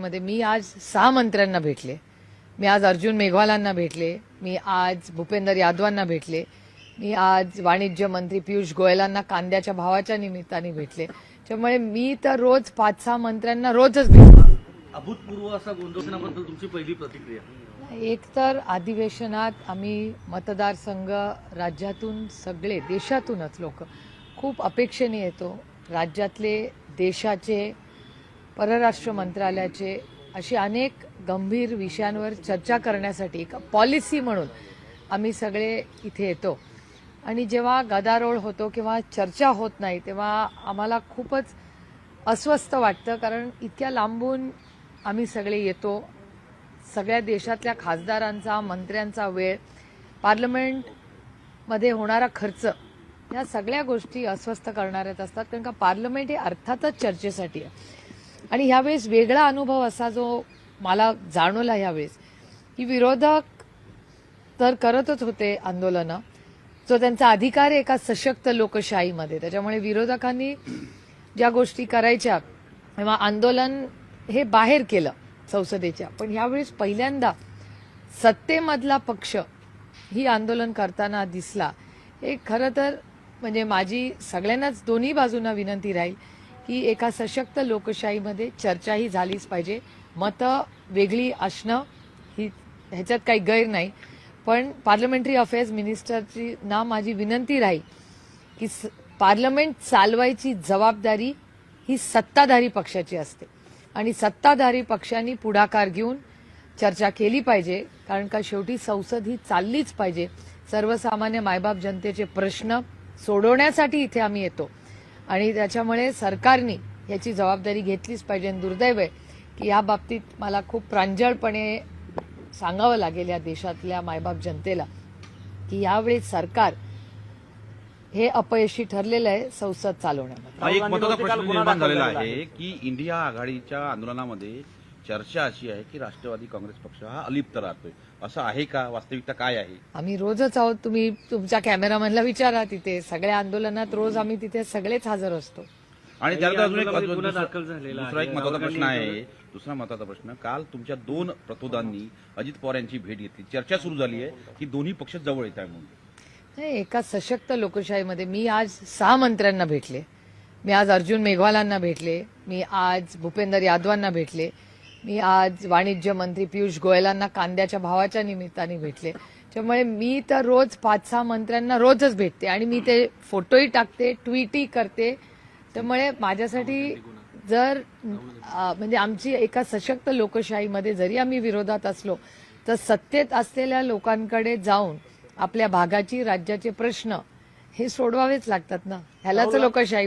मध्ये मी आज सहा मंत्र्यांना भेटले. मी आज अर्जुन मेघवालांना भेटले. मी आज भूपेंदर यादवांना भेटले. मी आज वाणिज्य मंत्री पियुष गोयलांना कांद्याच्या भावाच्या निमित्ताने भेटले. त्यामुळे मी तर रोज पाच सहा मंत्र्यांना रोजच भेटले. अभूतपूर्व असा गोंधळाबद्दल तुमची पहिली प्रतिक्रिया? एक तर अधिवेशनात आम्ही मतदारसंघ राज्यातून सगळे देशातूनच लोक खूप अपेक्षेने येतो. राज्यातले देशाचे परराष्ट्र मंत्रालयाचे असे अनेक गंभीर विषयांवर चर्चा करण्यासाठी एक पॉलिसी म्हणून आम्ही सगळे इथे येतो. आणि जेव्हा गदारोळ होतो किंवा चर्चा होत नाही तेव्हा आम्हाला खूपच अस्वस्थ वाटतं कारण इतक्या लांबून आम्ही सगळे येतो. सगळ्या देशातल्या खासदारांचा मंत्र्यांचा वेळ पार्लमेंटमध्ये होणारा खर्च या सगळ्या गोष्टी अस्वस्थ करणाऱ्याच असतात. कारण का पार्लमेंट हे अर्थातच चर्चेसाठी आहे. आणि ह्यावेळेस वेगळा अनुभव असा जो मला जाणवला ह्यावेळेस की विरोधक तर करतच होते आंदोलनं जो त्यांचा अधिकार आहे एका सशक्त लोकशाहीमध्ये. त्याच्यामुळे विरोधकांनी ज्या गोष्टी करायच्या किंवा आंदोलन हे बाहेर केलं संसदेच्या. पण ह्यावेळेस पहिल्यांदा सत्तेमधला पक्ष ही आंदोलन करताना दिसला. हे खरं तर म्हणजे माझी सगळ्यांनाच दोन्ही बाजूंना विनंती राहील की एका सशक्त लोकशाहीमध्ये चर्चा ही झालीच पाहिजे. मतं वेगळी असणं ही ह्याच्यात काही गैर नाही. पण पार्लमेंटरी अफेअर्स मिनिस्टरची ना माझी विनंती राहील की स- पार्लमेंट चालवायची जबाबदारी ही सत्ताधारी पक्षाची असते. आणि सत्ताधारी पक्षांनी पुढाकार घेऊन चर्चा केली पाहिजे कारण का शेवटी संसद ही चाललीच पाहिजे. सर्वसामान्य मायबाप जनतेचे प्रश्न सोडवण्यासाठी इथे आम्ही येतो. आणि त्याच्यामुळे सरकारने याची जबाबदारी घेतलीच पाहिजे. आणि दुर्दैव आहे की या बाबतीत मला खूप प्रांजळपणे सांगावं लागेल या देशातल्या मायबाप जनतेला की यावेळी सरकार हे अपयशी ठरलेलं आहे संसद चालवण्यामध्ये. एक महत्त्वाचा प्रश्न निर्माण झालेला आहे की इंडिया आघाडीच्या आंदोलनामध्ये चर्चा अशी आहे की राष्ट्रवादी काँग्रेस पक्ष हा अलिप्त राहतोय. असं आहे का? वास्तविकता काय आहे? आम्ही रोजच आहोत. तुम्ही तुमच्या कॅमेरामॅनला विचारा तिथे. सगळ्या आंदोलनात रोज आम्ही तिथे सगळेच हजर असतो. आणि त्यानंतर अजून एक दुसरा- दाखल झालेला दुसरा एक. महत्त्वाचा प्रश्न आहे. दुसरा महत्त्वाचा प्रश्न काल तुमच्या दोन प्रतोदांनी अजित पवार यांची भेट घेतली. चर्चा सुरू झाली आहे की दोन्ही पक्ष जवळ येत आहे म्हणून. नाही, एका सशक्त लोकशाहीमध्ये मी आज सहा मंत्र्यांना भेटले. मी आज अर्जुन मेघवालांना भेटले. मी आज भूपेंदर यादवांना भेटले. मी आज वाणिज्य मंत्री पियुष गोयलांना कांद्याच्या भावाच्या निमित्ताने भेटले. त्यामुळे मी तर रोज पाच सहा मंत्र्यांना रोजच भेटते आणि मी ते फोटोही टाकते ट्विटही करते. त्यामुळे माझ्यासाठी जर म्हणजे आमची एका सशक्त लोकशाहीमध्ये जरी आम्ही विरोधात असलो तर सत्तेत असलेल्या लोकांकडे जाऊन आपल्या भागाची राज्याचे प्रश्न हे सोडवावेच लागतात ना? ह्यालाच लोकशाही म्हणतात.